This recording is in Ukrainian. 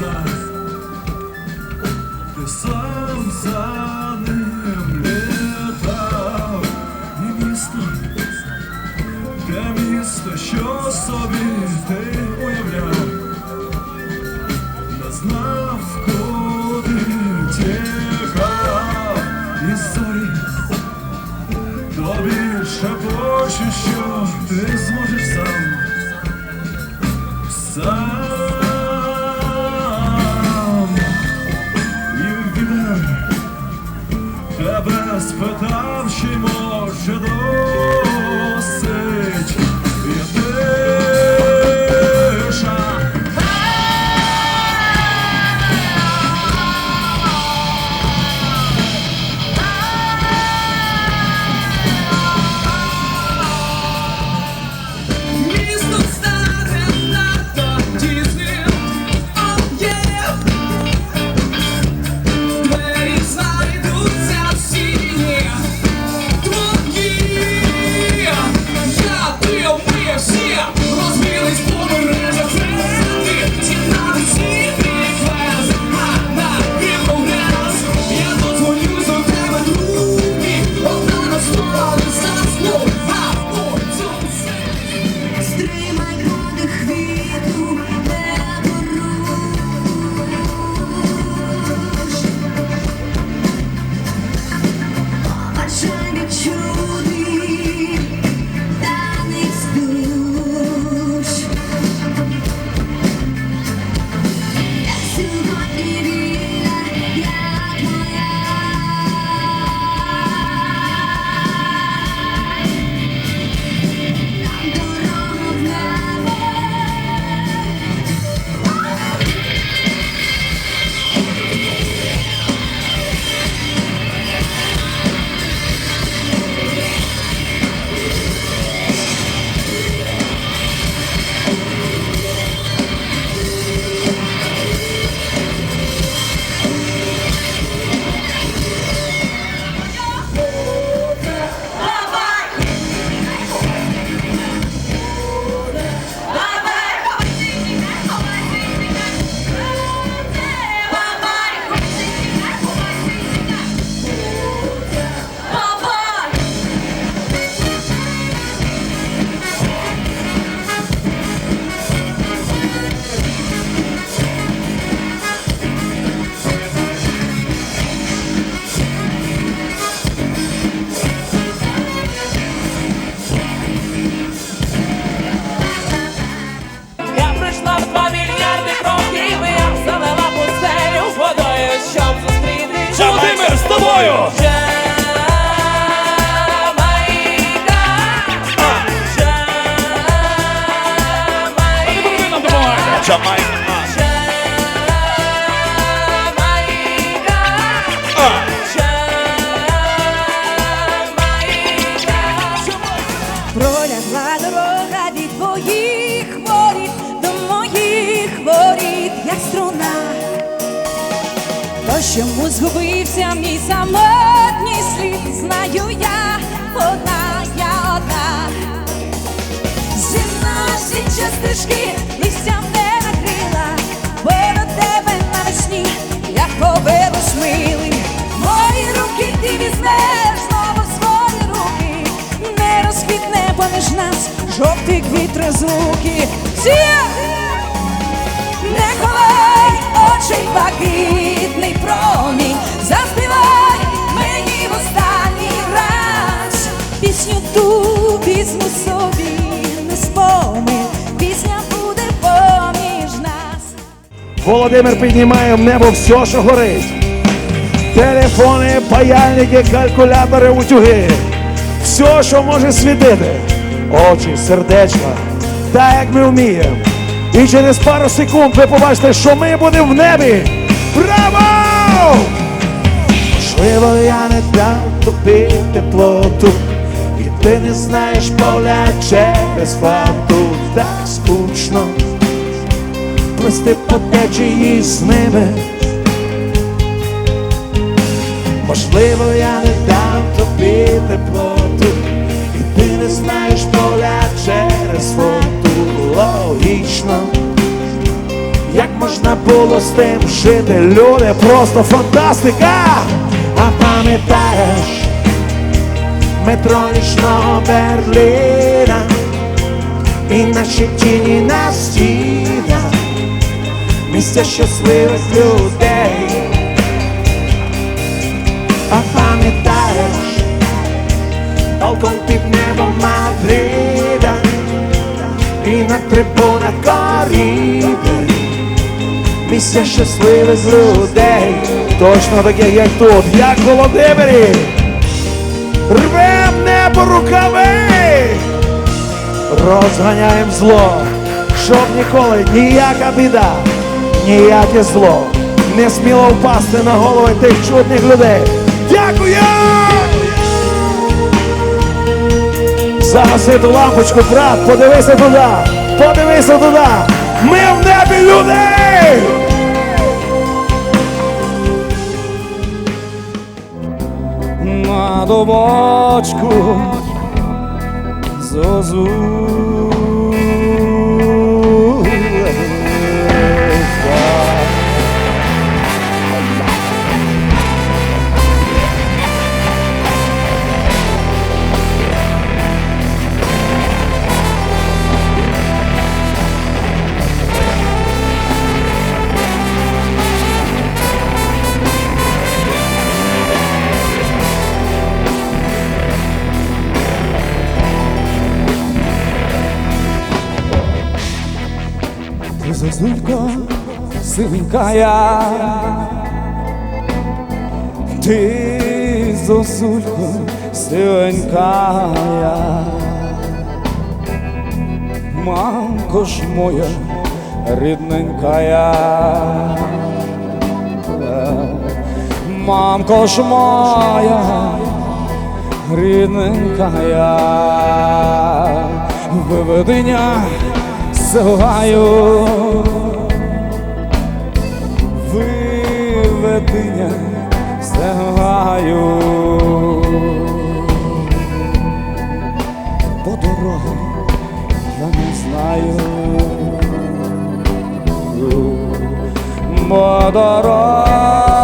sun. Тебе спитав, чи може досить То чому згубився мій самотній слід, знаю я одна, я одна. Зимна січа стежки, листям не накрила, бо до тебе навесні, як повернусь милий. Мої руки ти візьмеш знову свої руки, не розквітне поміж нас жовтий квіт розлуки. Всі! Не ховай очей блакитний промінь, заспівай мені в останній раз. Пісню ту візьму собі, не спомин, пісня буде поміж нас. Володимир піднімає в небо все, що горить. Телефони, паяльники, калькулятори, утюги. Все, що може світити. Очі, сердечка. Так, як ми вміємо. І через пару секунд ви побачите, що ми будемо в небі. Браво! Можливо, я не дам тобі теплоту. І ти не знаєш поля через фату. Так скучно плести по течії з ними. Можливо, я не дам тобі теплоту, було з тим жити. Люди, просто фантастика! А пам'ятаєш метро нічного Берліна і наші тіні на стінах, місця щасливих людей. А пам'ятаєш балкон під небом Мадрида і на трибунах коріди місця щасливих людей. Точно таке, як тут, як в Володимирі. Рвем небо руками, розганяємо зло, щоб ніколи ніяка біда, ніяке зло не сміло впасти на голови тих чудних людей. Дякую! Загасити лампочку, брат, подивися туди, подивися туди. Ми в небі люди! На добочку зозу. Ти зозулька, сивенька я, ти зозулька, сивенька я, мамко ж моя, рідненька я, мамко ж моя, рідненька я, виведення згаю, виведення згаю, по дороги я не знаю, по дороги